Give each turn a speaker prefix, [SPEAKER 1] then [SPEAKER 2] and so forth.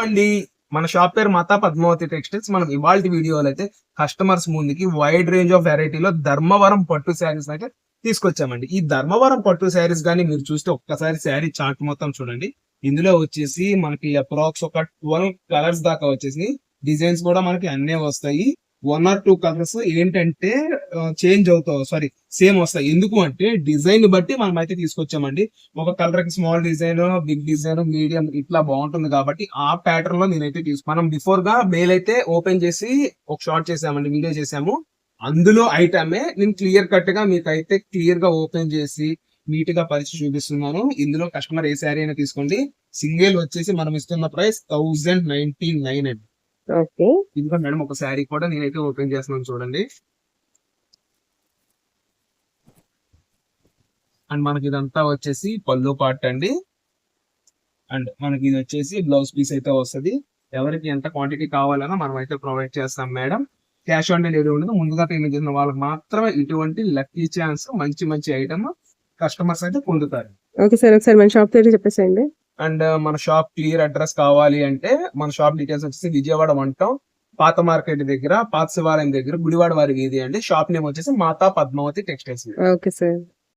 [SPEAKER 1] చెప్పండి. మన షాప్ పేరు మాతా పద్మావతి టెక్స్టైల్స్. మనం ఇవాళ వీడియోలో అయితే కస్టమర్స్ ముందుకి వైడ్ రేంజ్ ఆఫ్ వెరైటీలో ధర్మవరం పట్టు శారీస్ అయితే తీసుకొచ్చామండి. ఈ ధర్మవరం పట్టు శారీస్ కానీ మీరు చూస్తే ఒక్కసారి శారీ చార్ట్ మొత్తం చూడండి. ఇందులో వచ్చేసి మనకి అప్రాక్స్ ఒక ట్వెల్వ్ కలర్స్ దాకా వచ్చేసి డిజైన్స్ కూడా మనకి అన్నీ వస్తాయి. వన్ ఆర్ టూ కలర్స్ ఏంటంటే చేంజ్ అవుతావు. సారీ సేమ్ వస్తాయి. ఎందుకు అంటే డిజైన్ బట్టి మనం అయితే తీసుకొచ్చామండి. ఒక కలర్కి small design big design medium ఇట్లా బాగుంటుంది కాబట్టి ఆ ప్యాటర్న్లో నేనైతే తీసుకు మనం బిఫోర్గా మెయిల్ అయితే ఓపెన్ చేసి ఒక షార్ట్ చేసామండి వీడియో చేసాము. అందులో ఐటమే నేను క్లియర్ కట్గా మీకు అయితే క్లియర్గా ఓపెన్ చేసి నీట్గా పరిచి చూపిస్తున్నాను. ఇందులో కస్టమర్ ఏ శారీ అయినా తీసుకోండి. సింగిల్ వచ్చేసి మనం ఇస్తున్న ప్రైస్ థౌజండ్ నైన్టీ నైన్ అండి.
[SPEAKER 2] ఓకే.
[SPEAKER 1] ఇదిగో మేడం ఒక శారీ కూడా నేనైతే ఓపెన్ చేస్తున్నాను చూడండి. అండ్ మనకి ఇదంతా వచ్చేసి పళ్ళు పార్ట్ అండి. అండ్ మనకి ఇది వచ్చేసి బ్లౌజ్ పీస్ అయితే వస్తది. ఎవరికి ఎంత క్వాంటిటీ కావాలన్నా మనం అయితే ప్రొవైడ్ చేస్తాం మేడం. క్యాష్ ఆన్ డెలివరీ ఉండదు. ముందుగా పేమెంట్ చేసిన వాళ్ళకి మాత్రమే ఇటువంటి లక్కీ ఛాన్స్ మంచి మంచి ఐటమ్ కస్టమర్స్ అయితే పొందుతారు.
[SPEAKER 2] ఓకే సార్ ఒకసారి మన షాప్ పేరు చెప్పేసేయండి.
[SPEAKER 1] అండ్ మన షాప్ క్లియర్ అడ్రస్ కావాలి అంటే మన షాప్ డీటెయిల్స్ వచ్చేసి విజయవాడ వంటం పాత మార్కెట్ దగ్గర పాత శివాలయం దగ్గర గుడివాడ వారి వీధి అండి. షాప్ నేమ్ వచ్చేసి Mata Padmavathi textiles.
[SPEAKER 2] Okay sir.